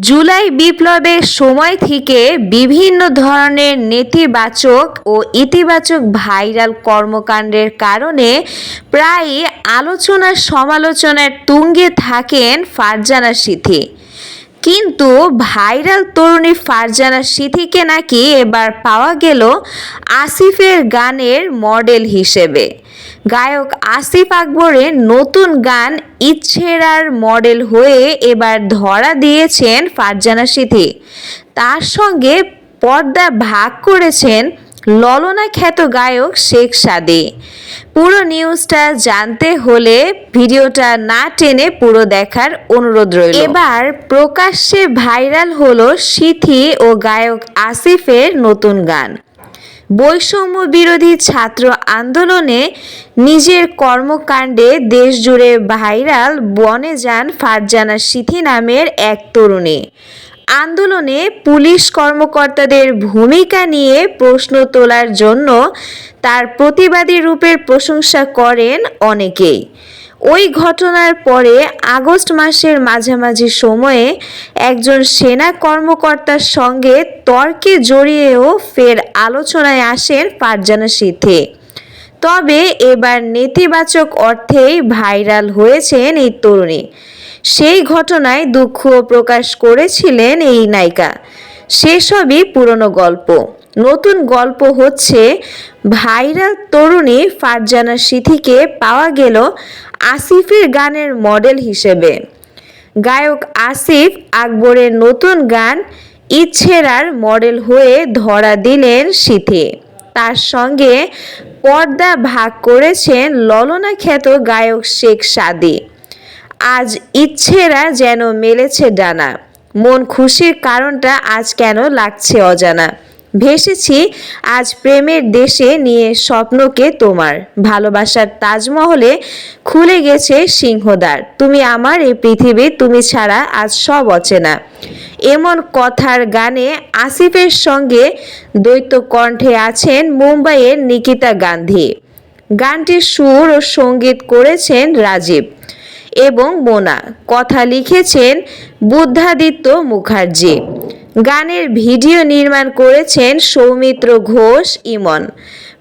জুলাই বিপ্লবের সময় থেকে বিভিন্ন ধরনের নেতিবাচক ও ইতিবাচক ভাইরাল কর্মকাণ্ডের কারণে প্রায়ই আলোচনা সমালোচনার তুঙ্গে থাকেন ফারজানা সিথি। কিন্তু ভাইরাল তরুণী ফারজানা সিথিকে নাকি এবার পাওয়া গেল আসিফের গানের মডেল হিসেবে। গায়ক আসিফ আকবরের নতুন গান ইচ্ছেরার মডেল হয়ে এবার ধরা দিয়েছেন ফারজানা সিথি তার সঙ্গে পর্দা ভাগ করেছেন ললনা খ্যাত গায়ক শেখ সাদি। পুরো নিউজটা জানতে হলে ভিডিওটা না টেনে পুরো দেখার অনুরোধ রইল। এবার প্রকাশ্যে ভাইরাল হলো সিথি ও গায়ক আসিফের নতুন গান। বৈষম্য বিরোধী ছাত্র আন্দোলনে নিজের কর্মকাণ্ডে দেশজুড়ে ভাইরাল, বনে যান ফারজানা সিথি নামের এক তরুণী। আন্দোলনে পুলিশ কর্মকর্তাদের ভূমিকা নিয়ে প্রশ্ন তোলার জন্য তার প্রতিবাদী রূপের প্রশংসা করেন অনেকেই। ওই ঘটনার পরে আগস্ট মাসের মাঝামাঝি সময়ে একজন সেনা কর্মকর্তার সঙ্গে তর্কে জড়িয়েও ফের আলোচনায় আসেন ফারজানা সিথে। তবে এবার নেতিবাচক অর্থেই ভাইরাল হয়েছেন এই তরুণী। সেই ঘটনায় দুঃখ প্রকাশ করেছিলেন এই নায়িকা। সেসবই পুরনো গল্প। নতুন গল্প হচ্ছে, ভাইরাল তরুণী ফারজানা সিথিকে পাওয়া গেল আসিফের গানের মডেল হিসেবে। গায়ক আসিফ আকবরের নতুন গান ইচ্ছেরার মডেল হয়ে ধরা দিলেন সিথি। তার সঙ্গে পর্দা ভাগ করেছেন ললনা খ্যাত গায়ক শেখ সাদি। আজ ইচ্ছেরা যেন মেলেছে ডানা। মন খুশির কারণটা আজ কেন লাগছে অজানা। ভেসেছি, আজ প্রেমের দেশে নিয়ে স্বপ্নকে তোমার। ভালোবাসার তাজমহলে খুলে গেছে সিংহদ্বার। তুমি আমার এই পৃথিবী, তুমি ছাড়া আজ সব অচেনা। এমন কথার গানে আসিফের সঙ্গে দ্বৈত কণ্ঠে আছেন মুম্বাইয়ের নিকিতা গান্ধী। গানটির সুর ও সংগীত করেছেন রাজীব এবং মোনা। কথা লিখেছেন বুদ্ধাদিত্য মুখার্জি। গানের ভিডিও নির্মাণ করেছেন সৌমিত্র ঘোষ, ইমন।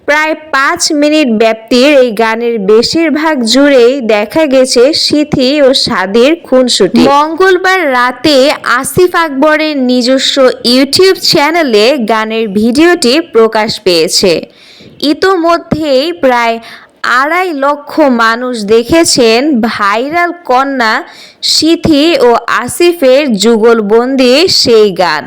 প্রায় পাঁচ মিনিট ব্যাপ্তির এই গানের বেশিরভাগ জুড়েই দেখা গেছে সিথি ও সাদির খুনসুটি। মঙ্গলবার রাতে আসিফ আকবরের নিজস্ব ইউটিউব চ্যানেলে গানের ভিডিওটি প্রকাশ পেয়েছে। ইতোমধ্যেই প্রায় আড়াই লক্ষ মানুষ দেখেছেন ভাইরাল কন্যা সিথি ও আসিফের যুগলবন্দি সেই গান।